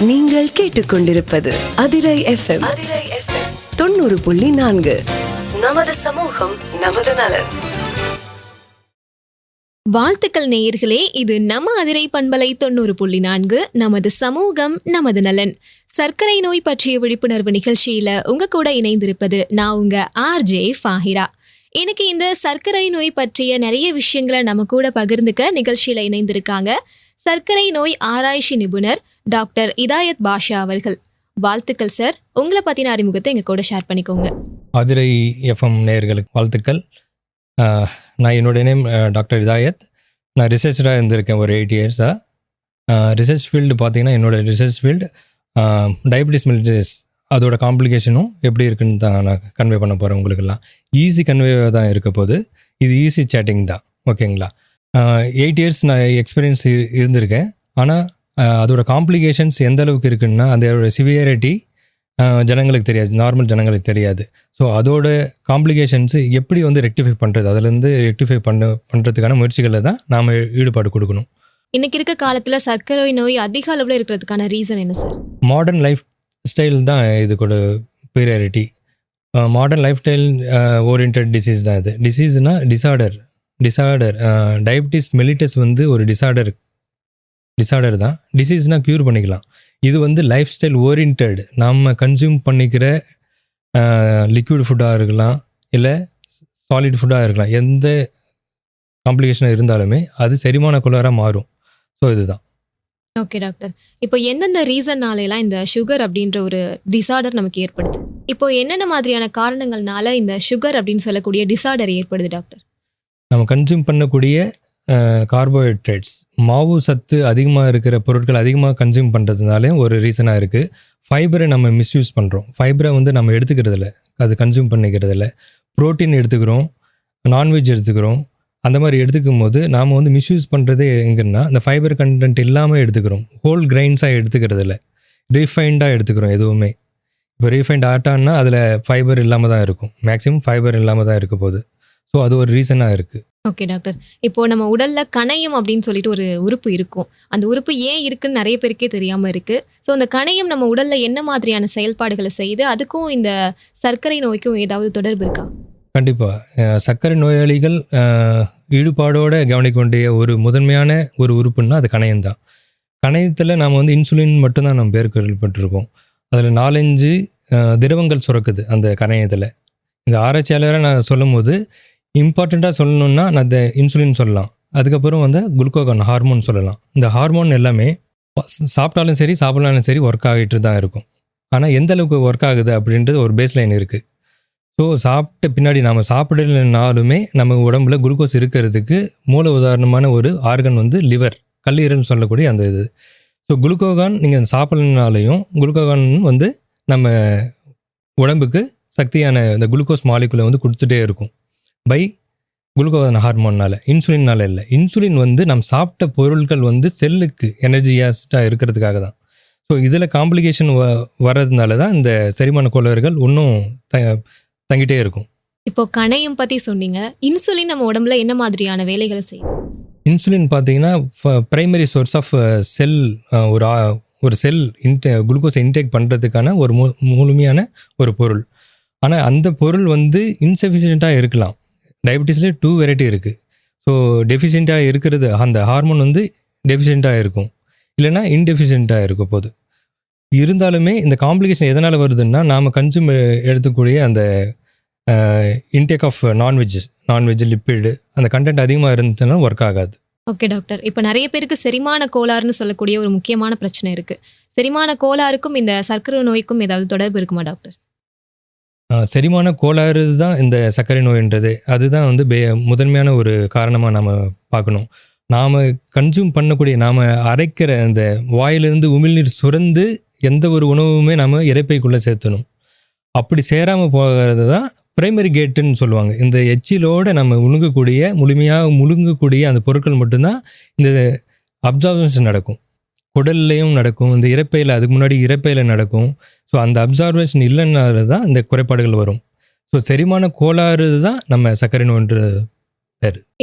நீங்கள் கேட்டுக்கொண்டிருப்பது Adirai FM Adirai FM தொண்ணூறு புள்ளி நான்கு. நமது சமூகம் நமது நலன். வாழ்த்துக்கள் நேயர்களே இது நம்ம அதிரை பண்பலை தொண்ணூறு புள்ளி நான்கு. நமது சமூகம் நமது நலன். சர்க்கரை நோய் பற்றிய விழிப்புணர்வு நிகழ்ச்சியில உங்க கூட இணைந்திருப்பது நான் உங்க ஆர்ஜே ஃபாஹிரா. இன்னைக்கு இந்த சர்க்கரை நோய் பற்றிய நிறைய விஷயங்களை நம்ம கூட பகிர்ந்துக்க நிகழ்ச்சியில இணைந்திருக்காங்க. சர்க்கரை நோய் ஆராய்ச்சி நிபுணர் டாக்டர் இதாயத் பாஷா அவர்கள். வாழ்த்துக்கள் சார். உங்களை பற்றின அறிமுகத்தை எங்கள் கூட ஷேர் பண்ணிக்கோங்க. மதுரை எஃப்எம் நேயர்களுக்கு வாழ்த்துக்கள். நான் என்னுடைய நேம் டாக்டர் இதாயத். நான் ரிசர்ச்சராக இருந்திருக்கேன் ஒரு எயிட் இயர்ஸாக ரிசர்ச் ஃபீல்டு பார்த்தீங்கன்னா என்னோட ரிசர்ச் ஃபீல்டு டயபிட்டிஸ் மிலிட்டிஸ் அதோட காம்ப்ளிகேஷனும் எப்படி இருக்குன்னு தான் நான் கன்வே பண்ண போகிறேன் உங்களுக்கெல்லாம். ஈஸி கன்வே தான் இருக்க போது இது ஈஸி சேட்டிங் தான். ஓகேங்களா? எயிட் இயர்ஸ் நான் எக்ஸ்பீரியன்ஸ் இருந்திருக்கேன். ஆனால் அதோட காம்ப்ளிகேஷன்ஸ் எந்த அளவுக்கு இருக்குன்னா அதோட சிவியரிட்டி ஜனங்களுக்கு தெரியாது. நார்மல் ஜனங்களுக்கு தெரியாது. ஸோ அதோட காம்ப்ளிகேஷன்ஸ் எப்படி வந்து ரெக்டிஃபை பண்ணுறது அதுலேருந்து ரெக்டிஃபை பண்ண பண்ணுறதுக்கான முயற்சிகளில் தான் நாம் ஈடுபாடு கொடுக்கணும். இன்னைக்கு இருக்க காலத்துல சர்க்கரை நோய் அதிக அளவுல இருக்கிறதுக்கான ரீசன் என்ன சார் மாடர்ன் லைஃப் ஸ்டைல் தான் இது கூட priority modern life style oriented disease தான் இது. டிசீஸ்னால் டிசார்டர் டிசார்டர் டயபிட்டிஸ் மெலிட்டஸ் வந்து ஒரு டிசார்டர் டிசார்டர் தான். டிசீஸ்னால் க்யூர் பண்ணிக்கலாம். இது வந்து லைஃப் ஸ்டைல் ஓரியன்ட் நம்ம கன்சியூம் பண்ணிக்கிற லிக்விட் ஃபுட்டாக இருக்கலாம் இல்லை சாலிட் ஃபுட்டாக இருக்கலாம். எந்த காம்ப்ளிகேஷன் இருந்தாலுமே அது செரிமான குளராக மாறும். ஸோ இதுதான். ஓகே டாக்டர் இப்போ எந்தெந்த ரீசன்னால எல்லாம் இந்த சுகர் அப்படின்ற ஒரு டிசார்டர் நமக்கு ஏற்படுது? இப்போ என்னென்ன மாதிரியான காரணங்கள்னால இந்த சுகர் அப்படின்னு சொல்லக்கூடிய டிசார்டர் ஏற்படுது டாக்டர் நம்ம கன்சியூம் பண்ணக்கூடிய கார்போஹைட்ரேட்ஸ் மாவு சத்து அதிகமாக இருக்கிற பொருட்கள் அதிகமாக கன்சியூம் பண்ணுறதுனாலே ஒரு ரீசனாக இருக்குது ஃபைபரை நம்ம மிஸ்யூஸ் பண்ணுறோம் ஃபைபரை வந்து நம்ம எடுத்துக்கிறதில்ல. அது கன்சியூம் பண்ணிக்கிறதில்ல. ப்ரோட்டீன் எடுத்துக்கிறோம். நான்வெஜ் எடுத்துக்கிறோம். அந்த மாதிரி எடுத்துக்கும் போது நாம் வந்து மிஸ்யூஸ் பண்ணுறதே எங்கன்னா அந்த ஃபைபர் கண்டென்ட் இல்லாமல் எடுத்துக்கிறோம். ஹோல் கிரைன்ஸாக எடுத்துக்கிறதில்ல. ரீஃபைண்டாக எடுத்துக்கிறோம் எதுவுமே. இப்போ ரீஃபைண்ட் ஆட்டான்னா அதில் ஃபைபர் இல்லாமல் தான் இருக்கும். மேக்ஸிமம் ஃபைபர் இல்லாமல் தான் இருக்க போகுது. ஸோ அது ஒரு ரீசனாக இருக்குது ஓகே டாக்டர் இப்போ நம்ம உடல்ல கணையம் அப்படின்னு சொல்லிட்டு ஒரு உறுப்பு இருக்கும். அந்த உறுப்பு ஏன் இருக்குன்னு நிறைய பேருக்கே தெரியாம இருக்கு. ஸோ அந்த கணையம் நம்ம உடல்ல என்ன மாதிரியான செயல்பாடுகளை செய்யுது? அதுக்கும் இந்த சர்க்கரை நோய்க்கும் ஏதாவது தொடர்பு இருக்கா? கண்டிப்பாக சர்க்கரை நோயாளிகள் ஈடுபாடோட கவனிக்க வேண்டிய ஒரு முதன்மையான ஒரு உறுப்புன்னா அது கணையம் தான். கணையத்தில் நாம் வந்து இன்சுலின் மட்டும்தான் நம்ம பேர் கேள்விப்பட்டிருக்கோம் அதில் நாலஞ்சு திரவங்கள் சுரக்குது அந்த கணையத்தில். இந்த ஆராய்ச்சியாளரை நான் சொல்லும் போது இம்பார்ட்டண்ட்டாக சொல்லணும்னா நான் இந்த இன்சுலின் சொல்லலாம். அதுக்கப்புறம் வந்து குளுக்கோகான் ஹார்மோன் சொல்லலாம். இந்த ஹார்மோன் எல்லாமே சாப்பிட்டாலும் சரி சாப்பிடலாலும் சரி ஒர்க் ஆகிட்டு தான் இருக்கும். ஆனால் எந்த அளவுக்கு ஒர்க் ஆகுது அப்படின்றது ஒரு பேஸ் லைன் இருக்குது ஸோ சாப்பிட்ட பின்னாடி நம்ம சாப்பிடலைனாலுமே நம்ம உடம்புல குளுக்கோஸ் இருக்கிறதுக்கு மூல உதாரணமான ஒரு ஆர்கன் வந்து லிவர் கல்லீரல்னு சொல்லக்கூடிய அந்த இது. ஸோ குளுக்கோகான் நீங்கள் சாப்பிடலனாலையும் குளுக்கோகான் வந்து நம்ம உடம்புக்கு சக்தியான இந்த குளுக்கோஸ் மாலிகுலை வந்து கொடுத்துட்டே இருக்கும். பை குளுக்கோகான் ஹார்மோன்னால இன்சுலின்னால இல்லை. இன்சுலின் வந்து நம்ம சாப்பிட்ட பொருட்கள் வந்து செல்லுக்கு எனர்ஜியாஸ்டாக இருக்கிறதுக்காக தான். ஸோ இதில் காம்ப்ளிகேஷன் வ வர்றதுனால தான் இந்த செரிமான கோளாறுகள் இன்னும் த தங்கிட்டே இருக்கும். இப்போ கணையம் பத்தி சொன்னீங்க. இன்சுலின் நம்ம உடம்புல என்ன மாதிரியான வேலைகளை செய்யும்? இன்சுலின் பார்த்தீங்கன்னா ப்ரைமரி சோர்ஸ் ஆஃப் செல் ஒரு ஒரு செல் இன்டே குளுக்கோஸை இன்டேக் பண்ணுறதுக்கான ஒரு மு முழுமையான ஒரு பொருள். ஆனால் அந்த பொருள் வந்து இன்சஃபிஷியண்ட்டாக இருக்கலாம். டயபிட்டிஸ்லேயே டூ வெரைட்டி இருக்குது ஸோ டெஃபிஷியண்ட்டாக இருக்கிறது அந்த ஹார்மோன் வந்து டெஃபிஷியண்ட்டாக இருக்கும். இல்லைன்னா இன்டெஃபிஷியண்ட்டாக இருக்கும் போது இருந்தாலுமே இந்த காம்ப்ளிகேஷன் எதனால் வருதுன்னா நாம் கன்சியூம் எடுத்துக்கூடிய அந்த intake of non vegs non veg lipid அந்த கண்டென்ட் அதிகமாக இருந்ததுனால ஒர்க் ஆகாது. ஓகே டாக்டர் இப்போ நிறைய பேருக்கு செரிமான கோளாறுன்னு சொல்லக்கூடிய ஒரு முக்கியமான பிரச்சனை இருக்குது செரிமான கோளாறுக்கும் இந்த சர்க்கரை நோய்க்கும் ஏதாவது தொடர்பு இருக்குமா டாக்டர் செரிமான கோளாறு தான் இந்த சர்க்கரை நோயின்றது. அதுதான் வந்து பே முதன்மையான ஒரு காரணமாக நாம் பார்க்கணும். நாம் கன்சியூம் பண்ணக்கூடிய நாம் அரைக்கிற அந்த வாயிலிருந்து உமிழ்நீர் சுரந்து எந்த ஒரு உணவுமே நாம் இறைப்பைக்குள்ளே சேர்த்தணும். அப்படி சேராமல் போகிறது தான் பிரைமரி கேட்டுன்னு சொல்லுவாங்க. இந்த எச்சிலோட நம்ம முழுங்கக்கூடிய முழுமையாக முழுங்கக்கூடிய அந்த பொருட்கள் மட்டும்தான் இந்த அப்சர்வேஷன் நடக்கும். குடல்லையும் நடக்கும் இந்த இறப்பையில் அதுக்கு முன்னாடி இறப்பையில் நடக்கும். ஸோ அந்த அப்சர்வேஷன் இல்லைன்னால தான் இந்த குறைபாடுகள் வரும். ஸோ செரிமான கோளாறு தான் நம்ம சர்க்கரை நோய்ன்ற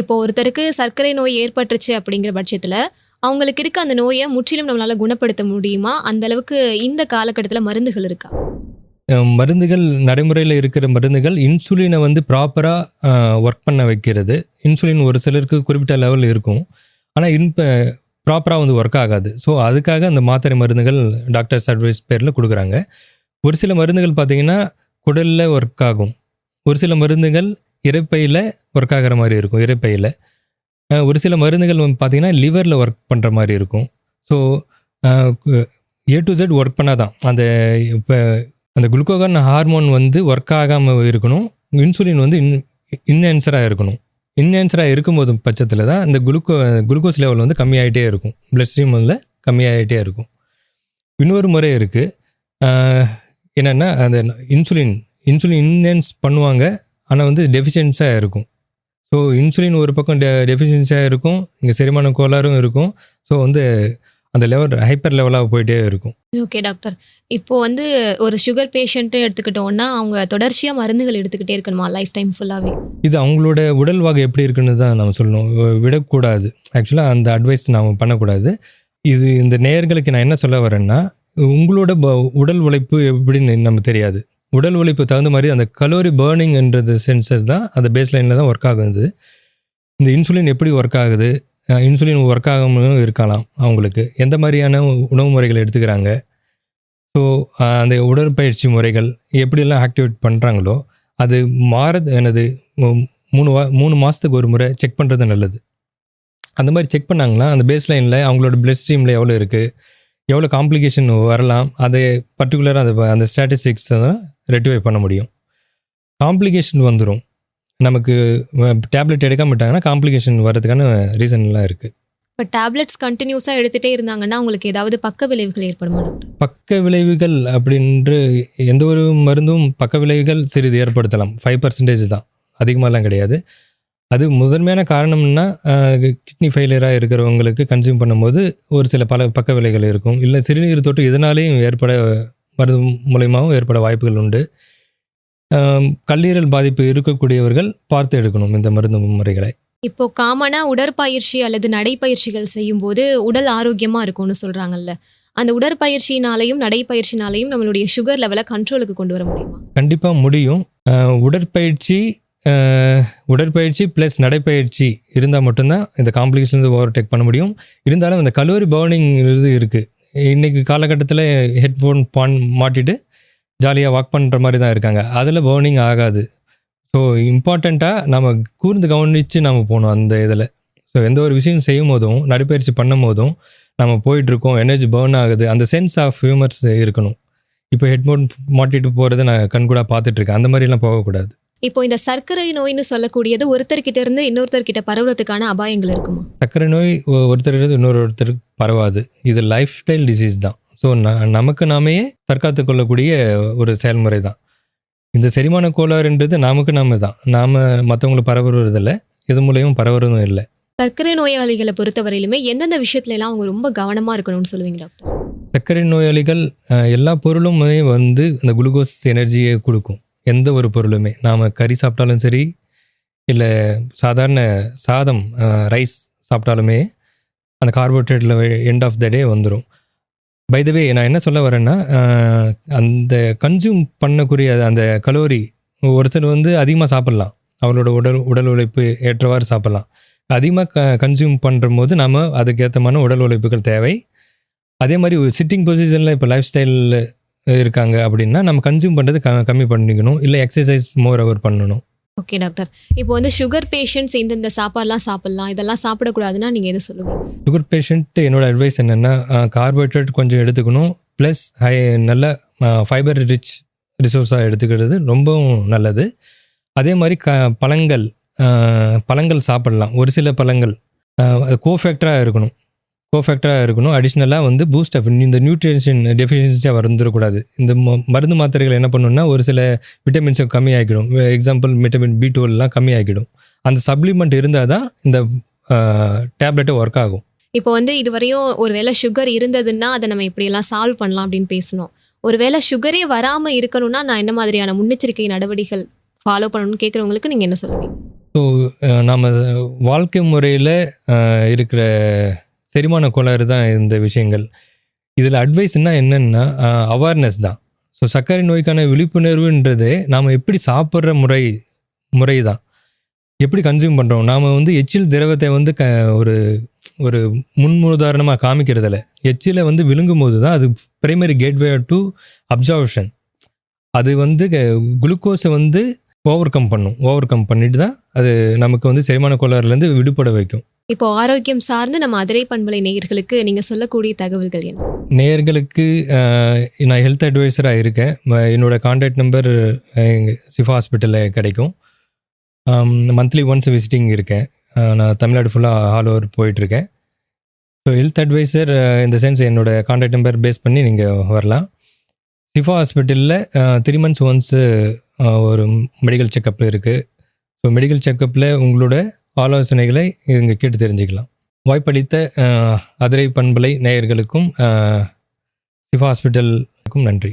இப்போ ஒருத்தருக்கு சர்க்கரை நோய் ஏற்பட்டுருச்சு அப்படிங்கிற பட்சத்துல அவங்களுக்கு இருக்க அந்த நோயை முற்றிலும் நம்மளால குணப்படுத்த முடியுமா? அந்த அளவுக்கு இந்த காலகட்டத்தில் மருந்துகள் இருக்கா? மருந்துகள் நடைமுறையில் இருக்கிற மருந்துகள் இன்சுலினை வந்து ப்ராப்பராக ஒர்க் பண்ண வைக்கிறது. இன்சுலின் ஒரு சிலருக்கு குறிப்பிட்ட லெவலில் இருக்கும். ஆனால் இன்ப ப்ராப்பராக வந்து ஒர்க் ஆகாது ஸோ அதுக்காக அந்த மாத்திரை மருந்துகள் டாக்டர்ஸ் அட்வைஸ் பேரில் கொடுக்குறாங்க ஒரு சில மருந்துகள் பார்த்தீங்கன்னா குடலில் ஒர்க் ஆகும் ஒரு சில மருந்துகள் இரைப்பையில் ஒர்க் ஆகிற மாதிரி இருக்கும் இரைப்பையில் ஒரு சில மருந்துகள் வந்து பார்த்தீங்கன்னா லிவரில் ஒர்க் பண்ணுற மாதிரி இருக்கும் so A to Z work பண்ணால் தான் அந்த இப்போ அந்த குளுக்கோகான் ஹார்மோன் வந்து ஒர்க் ஆகாமல் இருக்கணும் இன்சுலின் வந்து இன் இன்ஹென்சராக இருக்கணும் இன்ஹென்சராக இருக்கும்போது பட்சத்தில் தான் இந்த குளுக்கோ குளுக்கோஸ் லெவல் வந்து கம்மியாகிட்டே இருக்கும். பிளட் ஸ்ட்ரீம் வந்து கம்மியாகிட்டே இருக்கும். இன்னொரு முறை இருக்குது என்னென்னா அந்த இன்சுலின் இன்சுலின் இன்ஹென்ஸ் பண்ணுவாங்க. ஆனால் வந்து டெஃபிஷியன்ஸாக இருக்கும். ஸோ இன்சுலின் ஒரு பக்கம் டெ டெஃபிஷியன்ஸாக இருக்கும். இங்கே செரிமான கோளாறும் இருக்கும். ஸோ வந்து அந்த லெவல் ஹைப்பர் லெவலாக போயிட்டே இருக்கும். ஓகே டாக்டர் இப்போ வந்து ஒரு சுகர் பேஷண்ட்டு எடுத்துக்கிட்டோம்னா அவங்க தொடர்ச்சியாக மருந்துகள் எடுத்துக்கிட்டே இருக்கணுமா? லைஃப் டைம் ஃபுல்லாகவே இது அவங்களோட உடல் வகை எப்படி இருக்குன்னு தான் நம்ம சொல்லணும். விடக்கூடாது. ஆக்சுவலாக அந்த அட்வைஸ் நாம் பண்ணக்கூடாது. இது இந்த நேயர்களுக்கு நான் என்ன சொல்ல வரேன்னா உங்களோட ப- உடல் உழைப்பு எப்படின்னு நமக்கு தெரியாது. உடல் உழைப்பு தகுந்த மாதிரி அந்த கலோரி பேர்னிங்ன்றது சென்சஸ் தான் அந்த பேஸ் லைனில் தான் ஒர்க் ஆகுது. இந்த இன்சுலின் எப்படி ஒர்க் ஆகுது? இன்சுலின் ஒர்க் ஆகாமலும் இருக்கலாம் அவங்களுக்கு. எந்த மாதிரியான உணவு முறைகள் எடுத்துக்கிறாங்க? ஸோ அந்த உடற்பயிற்சி முறைகள் எப்படியெல்லாம் ஆக்டிவேட் பண்ணுறாங்களோ அது மாறது எனது மூணு வா மூணு மாதத்துக்கு ஒரு முறை செக் பண்ணுறது நல்லது. அந்த மாதிரி செக் பண்ணாங்கன்னா அந்த பேஸ் லைனில் அவங்களோட பிளட் ஸ்ட்ரீமில் எவ்வளோ இருக்குது எவ்வளோ காம்ப்ளிகேஷன் வரலாம் அதை பர்டிகுலராக அந்த அந்த ஸ்டாட்டிஸ்டிக்ஸ் தான் ரெட்டிஃபை பண்ண முடியும். காம்ப்ளிகேஷன் வந்துடும் நமக்கு டேப்லெட் எடுக்காம விட்டாங்கன்னா காம்ப்ளிகேஷன் வர்றதுக்கான ரீசன்லாம் இருக்குது இப்போ டேப்லெட்ஸ் கண்டினியூஸாக எடுத்துகிட்டே இருந்தாங்கன்னா அவங்களுக்கு ஏதாவது பக்க விளைவுகள் ஏற்படுமா பக்க விளைவுகள் அப்படின்று எந்த ஒரு மருந்தும் பக்க விளைவுகள் சிறிது ஏற்படுத்தலாம். ஃபைவ் பர்சன்டேஜ் தான். அதிகமாகலாம் கிடையாது. அது முதன்மையான காரணம்னா கிட்னி ஃபெயிலியராக இருக்கிறவங்களுக்கு கன்சியூம் பண்ணும்போது ஒரு சில பல பக்க விளைவுகள் இருக்கும். இல்லை சிறுநீர் தொற்று இதனாலேயும் ஏற்பட மருந்து மூலயமாவும் ஏற்பட வாய்ப்புகள் உண்டு. கல்லீரல் பாதிப்பு இருக்கக்கூடியவர்கள் பார்த்து எடுக்கணும் இந்த மருந்து முறைகளை. இப்போ காமனாக உடற்பயிற்சி அல்லது நடைப்பயிற்சிகள் செய்யும்போது உடல் ஆரோக்கியமாக இருக்கும்னு சொல்கிறாங்கல்ல அந்த உடற்பயிற்சினாலையும் நடைப்பயிற்சினாலையும் நம்மளுடைய சுகர் லெவலை கண்ட்ரோலுக்கு கொண்டு வர முடியுமா? கண்டிப்பாக முடியும். உடற்பயிற்சி உடற்பயிற்சி ப்ளஸ் நடைப்பயிற்சி இருந்தால் மட்டும்தான் இந்த காம்ப்ளிகேஷன் வந்து ஓவர்டேக் பண்ண முடியும். இருந்தாலும் இந்த கலோரி பர்னிங் இது இருக்குது இன்றைக்கி காலகட்டத்தில் ஹெட்ஃபோன் பான் மாட்டிட்டு ஜாலியாக வாக் பண்ணுற மாதிரி தான் இருக்காங்க. அதில் பர்னிங் ஆகாது. ஸோ இம்பார்ட்டண்ட்டாக நம்ம கூர்ந்து கவனித்து நம்ம போகணும் அந்த இதில். ஸோ எந்த ஒரு விஷயம் செய்யும் போதும் நடைப்பயிற்சி பண்ணும் போதும் நம்ம போயிட்டுருக்கோம். எனர்ஜி பர்ன் ஆகுது. அந்த சென்ஸ் ஆஃப் ஹியூமர்ஸ் இருக்கணும். இப்போ ஹெட்ஃபோன் மாட்டிட்டு போகிறத நான் கண்கூடாக பார்த்துட்ருக்கேன் அந்த மாதிரிலாம் போகக்கூடாது. இப்போ இந்த சர்க்கரை நோய்னு சொல்லக்கூடியது ஒருத்தர்கிட்ட இருந்து இன்னொருத்தர்கிட்ட பரவுறதுக்கான அபாயங்கள் இருக்குமா? சர்க்கரை நோய் ஒ- ஒருத்தருக்கு இன்னொரு ஒருத்தருக்கு பரவாது. இது லைஃப் ஸ்டைல் டிசீஸ் தான். ஸோ நமக்கு நாமே தற்காத்து கொள்ளக்கூடிய ஒரு செயல்முறை தான் இந்த செரிமான கோளாறுன்றது நமக்கு நாம தான். நாம் மற்றவங்களுக்கு பரவுறதில்ல. இது மூலியமும் பரவுறதும் இல்லை. சர்க்கரை நோயாளிகளை பொறுத்தவரையிலுமே எந்தெந்த விஷயத்துல எல்லாம் அவங்க ரொம்ப கவனமா இருக்கணும்னு சொல்லுவீங்க டாக்டர்? சர்க்கரை நோயாளிகள் எல்லா பொருளுமே வந்து அந்த குளுக்கோஸ் எனர்ஜியை கொடுக்கும். எந்த ஒரு பொருளுமே. நாம் கறி சாப்பிட்டாலும் சரி இல்லை சாதாரண சாதம் ரைஸ் சாப்பிட்டாலுமே அந்த கார்போஹைட்ரேட்டில் எண்ட் ஆஃப் த டே வந்துடும் பை த வே நான் என்ன சொல்ல வரேன்னா அந்த கன்சியூம் பண்ணக்கூடிய அந்த கலோரி ஒருத்தர் வந்து அதிகமாக சாப்பிட்லாம். அவரோட உடல் உடல் உழைப்பு ஏற்றவாறு சாப்பிட்லாம். அதிகமாக க கன்சியூம் பண்ணுற போது நம்ம அதுக்கேற்றமான உடல் உழைப்புகள் தேவை. அதே மாதிரி சிட்டிங் பொசிஷனில் இப்போ லைஃப் ஸ்டைலில் இருக்காங்க அப்படின்னா நம்ம கன்சியூம் பண்ணுறது க கம்மி பண்ணிக்கணும். இல்லை எக்ஸசைஸ் மோர் அவர் பண்ணணும். ஓகே டாக்டர் இப்போ வந்து சுகர் பேஷண்ட்ஸ் இந்தந்த சாப்பாடுலாம் சாப்பிட்லாம். இதெல்லாம் சாப்பிடக்கூடாதுன்னா நீங்கள் எதை சொல்லுவீங்க? சுகர் பேஷண்ட் என்னோட அட்வைஸ் என்னென்னா கார்போஹைட்ரேட் கொஞ்சம் எடுத்துக்கணும். ப்ளஸ் ஹை நல்ல ஃபைபர் ரிச் ரிசோர்ஸாக எடுத்துக்கிறது ரொம்பவும் நல்லது. அதே மாதிரி க பழங்கள் பழங்கள் சாப்பிடலாம். ஒரு சில பழங்கள் கோஃபேக்டராக இருக்கணும். கோஃபேக்டராக இருக்கணும். அடிஷ்னலாக வந்து பூஸ்ட் அப் இந்த நியூட்ரிஷன் டெஃபிஷியன்சியாக வந்துடக்கூடாது இந்த மருந்து மாத்திரைகள் என்ன பண்ணுன்னா ஒரு சில விட்டமின்ஸை கம்மியாகிடும். எக்ஸாம்பிள் விட்டமின் பி டுவெல்லாம் கம்மியாகிடும். அந்த சப்ளிமெண்ட் இருந்தால் தான் இந்த டேப்லெட்டை ஒர்க் ஆகும். இப்போ வந்து இதுவரையும் ஒருவேளை சுகர் இருந்ததுன்னா அதை நம்ம இப்படியெல்லாம் சால்வ் பண்ணலாம் அப்படின்னு பேசணும் ஒருவேளை சுகரே வராம இருக்கணும்னா நான் என்ன மாதிரியான முன்னெச்சரிக்கை நடவடிக்கைகள் ஃபாலோ பண்ணணும்னு கேட்குறவங்களுக்கு நீங்க என்ன சொல்லுவீங்க? ஸோ நம்ம வாழ்க்கை முறையில் இருக்கிற செரிமான கோளாறு தான் இந்த விஷயங்கள். இதில் அட்வைஸ்னால் என்னென்னா அவேர்னஸ் தான். ஸோ சர்க்கரை நோய்க்கான விழிப்புணர்வுன்றது நாம் எப்படி சாப்பிட்ற முறை முறை தான். எப்படி கன்சியூம் பண்ணுறோம் நாம் வந்து எச்சில் திரவத்தை வந்து க ஒரு ஒரு முன்முதாரணமாக காமிக்கிறதில்ல. எச்சில் வந்து விழுங்கும் போது தான் அது பிரைமரி கேட்வே டு அப்சர்வேஷன் அது வந்து குளுக்கோஸை வந்து ஓவர் கம் பண்ணும். ஓவர் கம் பண்ணிட்டு தான் அது நமக்கு வந்து செரிமான கோளாறுலேருந்து விடுபட வைக்கும். இப்போ ஆரோக்கியம் சார்ந்து நம்ம அதிரை பண்பலை நேயர்களுக்கு நீங்க சொல்லக்கூடிய தகவல்கள் என்ன? நேயர்களுக்கு நான் ஹெல்த் அட்வைசராக இருக்கேன். என்னோட கான்டாக்ட் நம்பர் எங்கள் சிஃபா ஹாஸ்பிட்டலில் கிடைக்கும். மந்த்லி ஒன்ஸ் விசிட்டிங் இருக்கேன். நான் தமிழ்நாடு ஃபுல்லாக ஆல் ஓவர் போயிட்டுருக்கேன். ஸோ ஹெல்த் அட்வைசர் இந்த சென்ஸ் என்னோட கான்டாக்ட் நம்பர் பேஸ் பண்ணி நீங்கள் வரலாம். சிஃபா ஹாஸ்பிட்டலில் த்ரீ மந்த்ஸ் ஒன்ஸு ஒரு மெடிக்கல் செக்கப் இருக்குது ஸோ மெடிக்கல் செக்கப்பில் உங்களோட ஆலோசனைகளை இங்கே கேட்டு தெரிஞ்சுக்கலாம். வாய்ப்பளித்த அதிரை பண்பலை நேயர்களுக்கும் அஹ், சிவா ஹாஸ்பிட்டலுக்கும் நன்றி.